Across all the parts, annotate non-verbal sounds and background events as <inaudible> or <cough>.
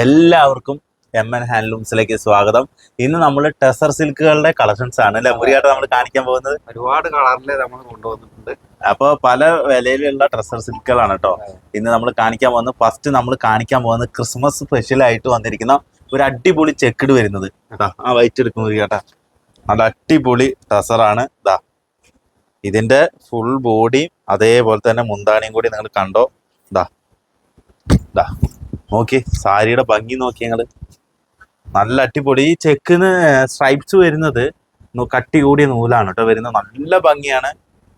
എല്ലാവർക്കും M N ഹാൻഡ്ലൂംസിലേക്ക് സ്വാഗതം. ഇന്ന് നമ്മൾ ടെസർ സിൽക്കുകളുടെ കളക്ഷൻസ് ആണ്. അല്ലെ മുറിയായിട്ട് നമ്മൾ കാണിക്കാൻ പോകുന്നത്? ഒരുപാട് കളറിലെ നമ്മൾ കൊണ്ടുവന്നിട്ടുണ്ട്. അപ്പോൾ പല വിലയിലുള്ള ടെസർ സിൽക്കുകളാണ് കേട്ടോ ഇന്ന് നമ്മൾ കാണിക്കാൻ പോകുന്നത് ഫസ്റ്റ് നമ്മൾ കാണിക്കാൻ പോകുന്നത് ക്രിസ്മസ് സ്പെഷ്യൽ ആയിട്ട് വന്നിരിക്കുന്ന ഒരു അടിപൊളി ചെക്കിട് വരുന്നത്. ആ വൈറ്റ് എടുക്കും മുറിയാട്ടാ നല്ല അടിപൊളി ടെസറാണ് ഇതാ ഇതിന്റെ ഫുൾ ബോഡിയും അതേപോലെ തന്നെ മുന്താണിയും കൂടി നിങ്ങൾ കണ്ടോ? ഇതാ ഇതാ നോക്കി സാരിയുടെ ഭംഗി നോക്കി ഞങ്ങൾ. നല്ല അടിപൊളി. ഈ ചെക്കിന് സ്ട്രൈപ്സ് വരുന്നത് കട്ടി കൂടിയ നൂലാണ് കേട്ടോ. വരുന്നത് നല്ല ഭംഗിയാണ്.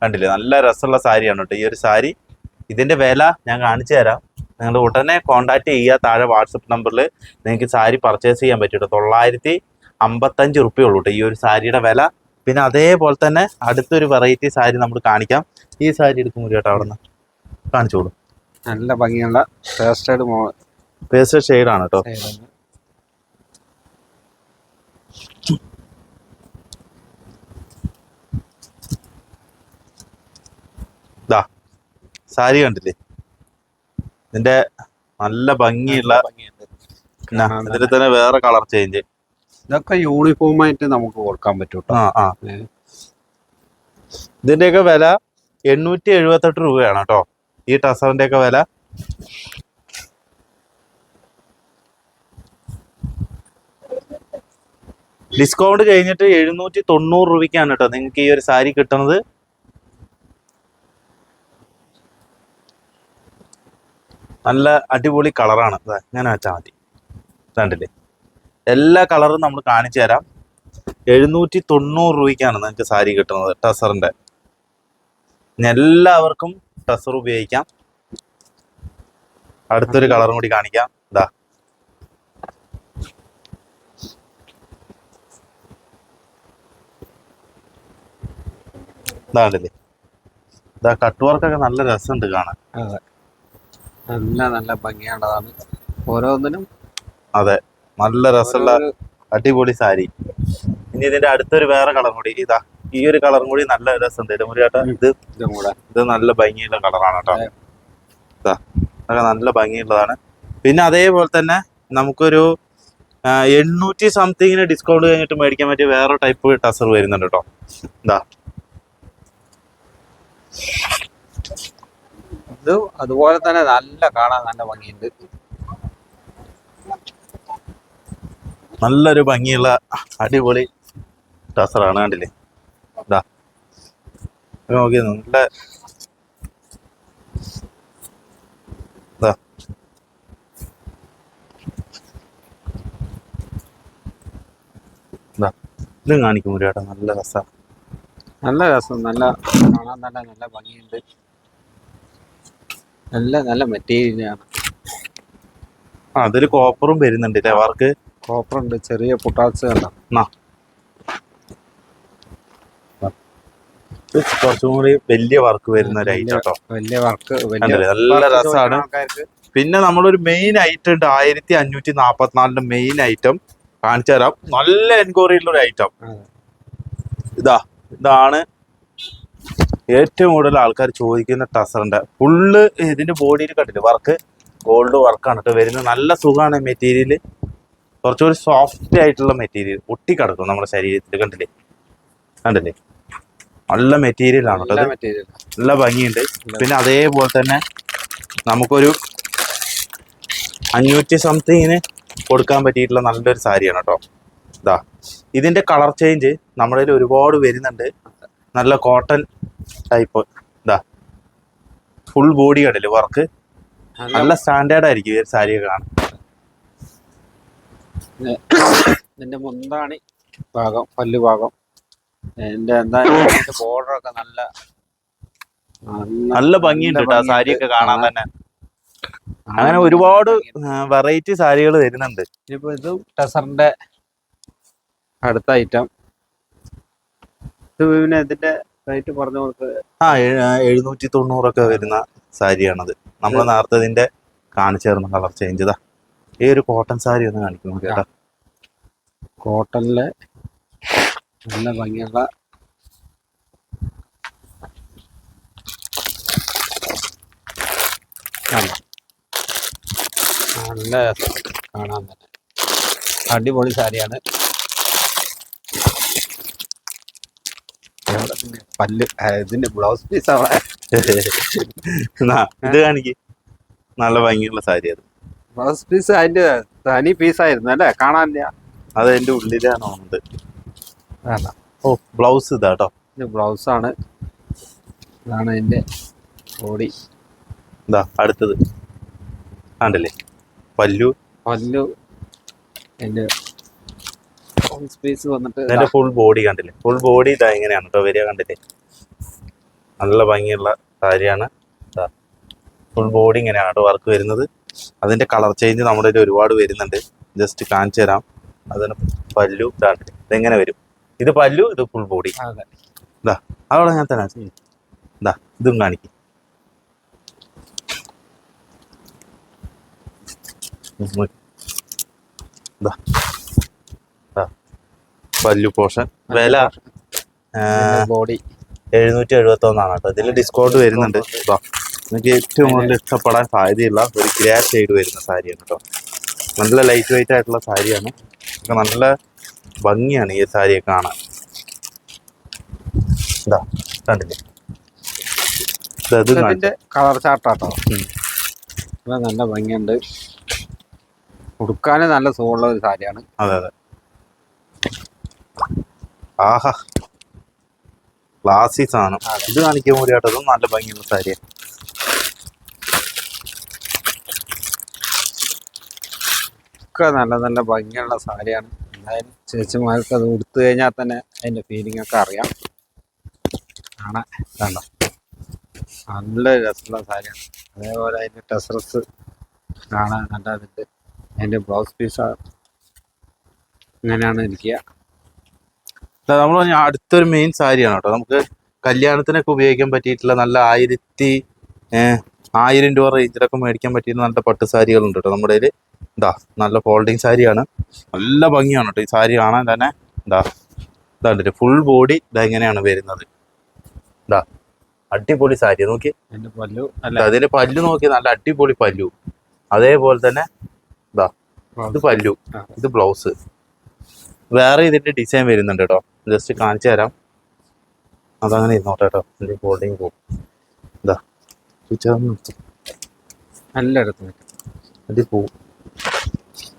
കണ്ടില്ലേ? നല്ല രസമുള്ള സാരിയാണ് കേട്ടോ. ഈ ഒരു സാരി. ഇതിന്റെ വില ഞാൻ കാണിച്ചു തരാം. നിങ്ങൾ ഉടനെ കോണ്ടാക്ട് ചെയ്യുക. താഴെ വാട്സപ്പ് നമ്പറിൽ നിങ്ങൾക്ക് സാരി പർച്ചേസ് ചെയ്യാൻ പറ്റും കേട്ടോ. തൊള്ളായിരത്തി അമ്പത്തഞ്ച് റുപ്യ ഉള്ളൂ കേട്ടോ ഈ ഒരു സാരിയുടെ വില. പിന്നെ അതേപോലെ തന്നെ അടുത്തൊരു വെറൈറ്റി സാരി നമ്മൾ കാണിക്കാം. ഈ സാരി എടുക്കും കേട്ടോ അവിടെ നിന്ന് കാണിച്ചോളൂ. നല്ല ഭംഗിയുള്ള പേസ്റ്റ് ഷെയ്ഡാണ് കേട്ടോ സൈഡാണ്. ഇതാ സാരി കണ്ടില്ലേ? ഇതിന്റെ നല്ല ഭംഗിയുള്ള ഇതിൽ തന്നെ വേറെ കളർ ചേഞ്ച്. ഇതൊക്കെ യൂണിഫോം ആയിട്ട് നമുക്ക് കൊടുക്കാൻ പറ്റും ഇതിന്റെ ആ ആ. ഏ. ഇതിന്റെയൊക്കെ വില എണ്ണൂറ്റി എഴുപത്തെട്ട് രൂപയാണ് കേട്ടോ ഈ ടസറിന്റെ ഒക്കെ വില ഡിസ്കൗണ്ട് കഴിഞ്ഞിട്ട് എഴുന്നൂറ്റി തൊണ്ണൂറ് രൂപയ്ക്കാണ് കേട്ടോ നിങ്ങൾക്ക് ഈ ഒരു സാരി കിട്ടുന്നത്. നല്ല അടിപൊളി കളറാണ്. ഇങ്ങനെ വെച്ചാൽ മതി. കണ്ടില്ലേ? എല്ലാ കളറും നമ്മൾ കാണിച്ചു തരാം. എഴുന്നൂറ്റി തൊണ്ണൂറ് രൂപയ്ക്കാണ് നിങ്ങൾക്ക് സാരി കിട്ടുന്നത് ടസറിന്റെ. എല്ലാവർക്കും ടസർ ഉപയോഗിക്കാം. അടുത്തൊരു കളറും കൂടി കാണിക്കാം ഇതാ ഇതാണ്ടല്ലേ ഇതാ കട്ട് വർക്കൊക്കെ നല്ല രസമുണ്ട് കാണാൻ. അതെ. നല്ല നല്ല ഭംഗിയാണതാണ് ഓരോന്നിനും അതെ നല്ല രസമുള്ള അടിപൊളി സാരി. ഇനി ഇതിന്റെ അടുത്തൊരു വേറെ കളർ കൂടി. ഇതാ ഈ ഒരു കളറും കൂടി നല്ല രസമുണ്ട്. ഇത് മുരിയാട്ട ഇത് ഇതും നല്ല ഭംഗിയുള്ള കളറാണ് കേട്ടോ. ഇതാ അതൊക്കെ നല്ല ഭംഗിയുള്ളതാണ്. പിന്നെ അതേപോലെ തന്നെ നമുക്കൊരു എണ്ണൂറ്റി സംതിങ്ങിന് ഡിസ്കൗണ്ട് കഴിഞ്ഞിട്ട് മേടിക്കാൻ പറ്റിയ വേറെ ടൈപ്പ് ടസർ വരുന്നുണ്ട് കേട്ടോ. ഇതാ ഇത് അതുപോലെ തന്നെ നല്ല കാണാൻ നല്ല ഭംഗിയുണ്ട്. നല്ലൊരു ഭംഗിയുള്ള അടിപൊളി ടസറാണ് കണ്ടില്ലേ? നോക്കിയേ നല്ല ഇത് കാണിക്കും ഒരു ചേട്ടാ നല്ല രസമാണ് നല്ല രസം നല്ല കാണാൻ തന്നെ നല്ല ഭംഗിയുണ്ട്. നല്ല നല്ല മെറ്റീരിയലാണ് അതിൽ കോപ്പറും വരുന്നുണ്ട് അല്ലേ വർക്ക് കോപ്പർ ഉണ്ട് ചെറിയ പൊട്ടാസ് കണ്ടോ. കുറച്ചും കൂടി വലിയ വർക്ക് വരുന്ന ഒരു ഐറ്റം കേട്ടോ വലിയ വർക്ക് നല്ല രസമാണ് പിന്നെ നമ്മളൊരു മെയിൻ ഐറ്റം ഉണ്ട് ആയിരത്തി അഞ്ഞൂറ്റി നാപ്പത്തിനാലിന്റെ മെയിൻ ഐറ്റം കാണിച്ചു തരാം നല്ല എൻക്വയറി ഉള്ള ഒരു ഐറ്റം ഇതാ. ഇതാണ് ഏറ്റവും കൂടുതൽ ആൾക്കാർ ചോദിക്കുന്ന ടസറിന്റെ. ഫുള്ള് ഇതിന്റെ ബോഡിയിൽ കണ്ടില്ല? വർക്ക് ഗോൾഡ് വർക്കാണ് കേട്ടോ വരുന്നത്. നല്ല സുഖമാണ് മെറ്റീരിയൽ കുറച്ചുകൂടി സോഫ്റ്റ് ആയിട്ടുള്ള മെറ്റീരിയൽ ഒട്ടി ഒട്ടിക്കിടക്കും നമ്മുടെ ശരീരത്തിൽ കണ്ടില്ലേ? കണ്ടില്ലേ? നല്ല മെറ്റീരിയൽ ആണ് കേട്ടോ നല്ല ഭംഗിയുണ്ട്. പിന്നെ അതേപോലെ തന്നെ നമുക്കൊരു അഞ്ഞൂറ്റി സംതിങ്ങിന് കൊടുക്കാൻ പറ്റിയിട്ടുള്ള നല്ലൊരു സാരിയാണ് കേട്ടോ ഇതാ ഇതിന്റെ കളർ ചേഞ്ച് നമ്മളിൽ ഒരുപാട് വരുന്നുണ്ട്. നല്ല കോട്ടൺ ടൈപ്പ് ഇതാ ഫുൾ ബോഡി കണ്ടില്ലേ വർക്ക് നല്ല സ്റ്റാൻഡേർഡ് ആയിരിക്കും ഈ സാരി സാരിയൊക്കെ കാണാൻ. ഇതിന്റെ മുന്താണി ഭാഗം പല്ല് ഭാഗം. എന്റെ എന്താ <laughs> ബോർഡർ ഒക്കെ നല്ല നല്ല ഭംഗിയുണ്ട് കേട്ടോ സാരിയൊക്കെ കാണാൻ കാണാൻ. തന്നെ. അങ്ങനെ ഒരുപാട് വെറൈറ്റി സാരികൾ വരുന്നുണ്ട്. ഇനിയിപ്പോ ഇത് ടെസറിന്റെ അടുത്ത ഐറ്റം ഇത് പിന്നെ ഇതിന്റെ റേറ്റ് പറഞ്ഞു കൊടുത്ത് ആ എഴു- എഴുന്നൂറ്റി തൊണ്ണൂറൊക്കെ വരുന്ന സാരിയാണത്. നമ്മൾ നേരത്തെ ഇതിന്റെ കാണിച്ചു തരുന്ന കളർ ചേഞ്ച് ഇതാ. ഈ ഒരു കോട്ടൺ സാരി ഒന്ന് കാണിക്കുന്നു കേട്ടോ. കോട്ടണിലെ നല്ല ഭംഗിയുള്ള? നല്ല കാണാൻ തന്നെ. അടിപൊളി സാരിയാണ് എവിടെ പിന്നെ പല്ല് ഇതിന്റെ ബ്ലൗസ് പീസ് ഇത് കാണിക്ക്. നല്ല ഭംഗിയുള്ള സാരി അത്. ബ്ലൗസ് പീസ് അതിന്റെ തനി പീസ് ആയിരുന്നു അല്ലേ? കാണാനില്ല. അത് എന്റെ ഉള്ളിലാണ് വേണ്ട ഓ ബ്ലൗസ് ഇതാട്ടോ ബ്ലൗസ് ആണ്. ഇതാണ് അതിന്റെ ബോഡി ഇതാ അടുത്തത്. ആണ്ടല്ലേ പല്ലു. പല്ലു. അതിന്റെ ബ്ലൗസ് പീസ് വന്നിട്ട് ഇതിന്റെ ഫുൾ ബോഡി കണ്ടില്ലേ? ഫുൾ ബോഡി ഇതാ എങ്ങനെയാണ് കേട്ടോ വരിക കണ്ടില്ലേ? നല്ല ഭംഗിയുള്ള സാരിയാണ്. ഫുൾ ബോഡി ഇങ്ങനെയാണ് കേട്ടോ വർക്ക് വരുന്നത്. അതിന്റെ കളർ ചേഞ്ച് നമ്മുടെ ഇതിൽ ഒരുപാട് വരുന്നുണ്ട്. ജസ്റ്റ് കാണിച്ചു തരാം. അതിന് പല്ലു ഇതാണ്ട് ഇതെങ്ങനെ വരും? ഇത് പല്ലു ഇത് ഫുൾ ബോഡി ഇതാ. അതോടെ ഞാൻ തന്നെ ഇതാ ഇതും കാണിക്കും. ഇതാ ഇതാ. പല്ലു പോഷൻ വില ബോഡി എഴുന്നൂറ്റി എഴുപത്തി ഒന്നാണ് കേട്ടോ. ഇതിൽ ഡിസ്കൗണ്ട് വരുന്നുണ്ട്. കേട്ടോ നിങ്ങൾക്ക് ഏറ്റവും കൂടുതൽ ഇഷ്ടപ്പെടാൻ സാധ്യതയുള്ള ഒരു ഗ്രേ ഷെയ്ഡ് വരുന്ന സാരിയാണ് കേട്ടോ. നല്ല ലൈറ്റ് വെയിറ്റ് ആയിട്ടുള്ള സാരിയാണ്. നല്ല ഭംഗിയാണ് ഈ സാരിയെ കാണാൻ. ഇതാ കണ്ടില്ലേ കളർ ചാർട്ടാട്ടോ നല്ല ഭംഗിയുണ്ട്. ഉടുക്കാനും നല്ല സുഖമുള്ള ഒരു സാരിയാണ്. അതെ അതെ. ആഹാ. ക്ലാസി സാധനം. ഇത് കാണിക്കാൻ കൂടി അതും നല്ല ഭംഗിയുള്ള സാരിയാ. ഒക്കെ നല്ല നല്ല ഭംഗിയുള്ള സാരിയാണ്. എന്തായാലും ചേച്ചിമാർക്ക് അത് ഉടുത്തു കഴിഞ്ഞാൽ തന്നെ അതിന്റെ ഫീലിംഗ് ഒക്കെ അറിയാം. ആണ്. കണ്ടോ? നല്ല രസമുള്ള സാരിയാണ്. അതേപോലെ അതിന്റെ ടെസറസ് കാണാൻ നല്ല അതിന്റെ അതിന്റെ ബ്ലൗസ് പീസ് അങ്ങനെയാണ് ഇരിക്കുക. നമ്മൾ പറഞ്ഞ അടുത്തൊരു മെയിൻ സാരിയാണ് കേട്ടോ. നമുക്ക് കല്യാണത്തിനൊക്കെ ഉപയോഗിക്കാൻ പറ്റിയിട്ടുള്ള നല്ല ആയിരത്തി ആയിരം രൂപ റേഞ്ചിലൊക്കെ മേടിക്കാൻ പറ്റിയ നല്ല പട്ട് സാരികളുണ്ട് കേട്ടോ നമ്മുടെ കയ്യിൽ ഇതാ നല്ല ഫോൾഡിങ് സാരിയാണ്. നല്ല ഭംഗിയാണ് കേട്ടോ ഈ സാരി കാണാൻ തന്നെ. ഇതാ ഇതാണ്ടില്ലേ ഫുൾ ബോഡി ഇതാ ഇങ്ങനെയാണ് വരുന്നത്. ഇതാ അടിപൊളി സാരി. നോക്കി. അതിന്റെ പല്ലു അല്ല അതിന് പല്ലു നോക്കി. നല്ല അടിപൊളി പല്ലു. അതേപോലെ തന്നെ ഇതാ ഇത് പല്ലു. ഇത് ബ്ലൗസ് വേറെ ഇതിന്റെ ഡിസൈൻ വരുന്നുണ്ട് കേട്ടോ. ജസ്റ്റ് കാണിച്ചു തരാം. അതങ്ങനെ ഇരുന്നോട്ടെ കേട്ടോ എന്റെ ഫോൾഡിങ് പോകും. ഇതാ സ്വിച്ച് ഓൺ നിർത്തി. നിൽക്കും ഇത് പോവും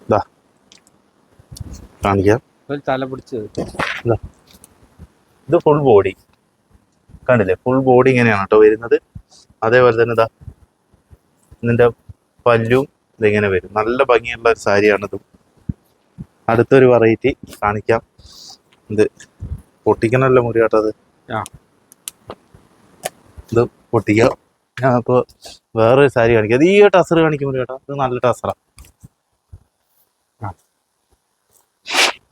ഇതാ കാണിക്കാം. ഒരു തല പിടിച്ച് ഇതാ ഇത് ഫുൾ ബോഡി കണ്ടില്ലേ? ഫുൾ ബോഡി ഇങ്ങനെയാണ് കേട്ടോ വരുന്നത്. അതേപോലെ തന്നെ ഇതാ ഇതിന്റെ പല്ലും ഇതിങ്ങനെ വരും. നല്ല ഭംഗിയുള്ള ഒരു സാരിയാണിതും. അടുത്തൊരു വെറൈറ്റി കാണിക്കാം. ഇത് പൊട്ടിക്കണല്ലോ മുറി കേട്ടോ ആ. ഇത് പൊട്ടിക്കാം. ഞാൻ ഇപ്പോൾ വേറൊരു സാരി കാണിക്കാം. അത് ഈ ടസർ കാണിക്കും മുറി കേട്ടോ. ഇത് നല്ല ടസറാ.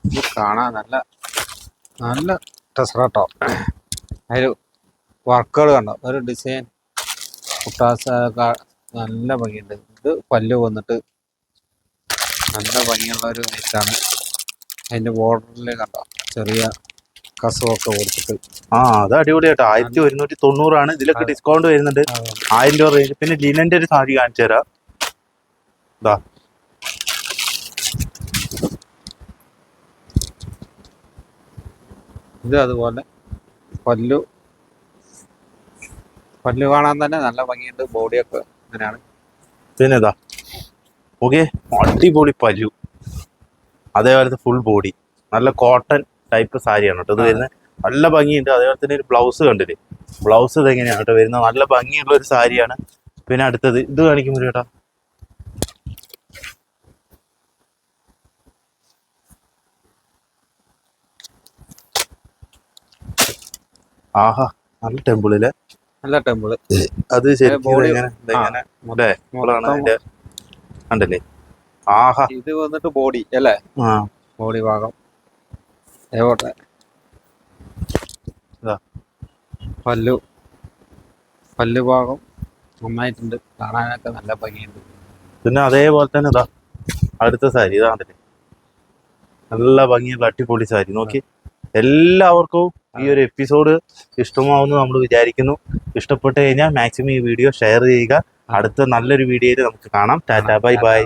ഇത് കാണാൻ നല്ല നല്ല ടസറാട്ടോ അതിൽ വർക്കുകൾ കണ്ടോ? ഒരു ഡിസൈൻ കുട്ടാസ നല്ല ഭംഗിയുണ്ട്. ഇത് പല്ല് വന്നിട്ട് നല്ല ഭംഗിയുള്ള ഒരു നെറ്റാണ് അതിന്റെ ബോർഡറിൽ കണ്ടോ? ചെറിയ കസവൊക്കെ കൊടുത്തിട്ട്. ആ അത് അടിപൊളിയാട്ടോ. ആയിരത്തി ഒരുന്നൂറ്റി തൊണ്ണൂറാണ് ഇതിലൊക്കെ ഡിസ്കൗണ്ട് വരുന്നുണ്ട്. ആയിരം രൂപ റേഞ്ച് പിന്നെ ലിനന്റെ ഒരു സാരി കാണിച്ചു തരാം. ഇതാ ഇത് അതുപോലെ പല്ലു. പല്ലു കാണാൻ തന്നെ നല്ല ഭംഗിയുണ്ട്. ബോഡിയൊക്കെ അങ്ങനെയാണ് പിന്നെ ഇതാ ഓക്കെ. അടിപൊളി പല്ലു. അതേപോലത്തെ ഫുൾ ബോഡി നല്ല കോട്ടൺ ടൈപ്പ് സാരിയാണ് കേട്ടോ. ഇത്. വരുന്നത് നല്ല ഭംഗിയുണ്ട്. അതേപോലെ തന്നെ ഒരു ബ്ലൗസ് കണ്ടില്ലേ? ബ്ലൗസ് ഇത് എങ്ങനെയാണ് കേട്ടോ വരുന്നത്? നല്ല ഭംഗിയുള്ള ഒരു സാരിയാണ്. പിന്നെ അടുത്തത് ഇത് കാണിക്കുമ്പോൾ കേട്ടോ ആഹാ നല്ല ടെമ്പിളിലെ നല്ല ടെമ്പിൾ അത് ശരിക്കും അതിന്റെ കണ്ടില്ലേ? ആഹാ. ഇത് വന്നിട്ട് ബോഡി അല്ലേ? ബോഡി ഭാഗം. ഇതാ. പല്ലു. പല്ലു ഭാഗം നന്നായിട്ടുണ്ട്. കാണാനൊക്കെ നല്ല ഭംഗിയുണ്ട്. പിന്നെ അതേപോലെ തന്നെ ഇതാ. അടുത്ത സാരി ഇതാണ്ടല്ലേ നല്ല ഭംഗിയുള്ള അടിപൊളി സാരി. നോക്കി. എല്ലാവർക്കും ഈ ഒരു എപ്പിസോഡ് ഇഷ്ടമാവുമെന്ന് നമ്മൾ വിചാരിക്കുന്നു. ഇഷ്ടപ്പെട്ട് കഴിഞ്ഞാൽ മാക്സിമം ഈ വീഡിയോ ഷെയർ ചെയ്യുക. അടുത്ത നല്ലൊരു വീഡിയോയിൽ നമുക്ക് കാണാം. Tata bye bye.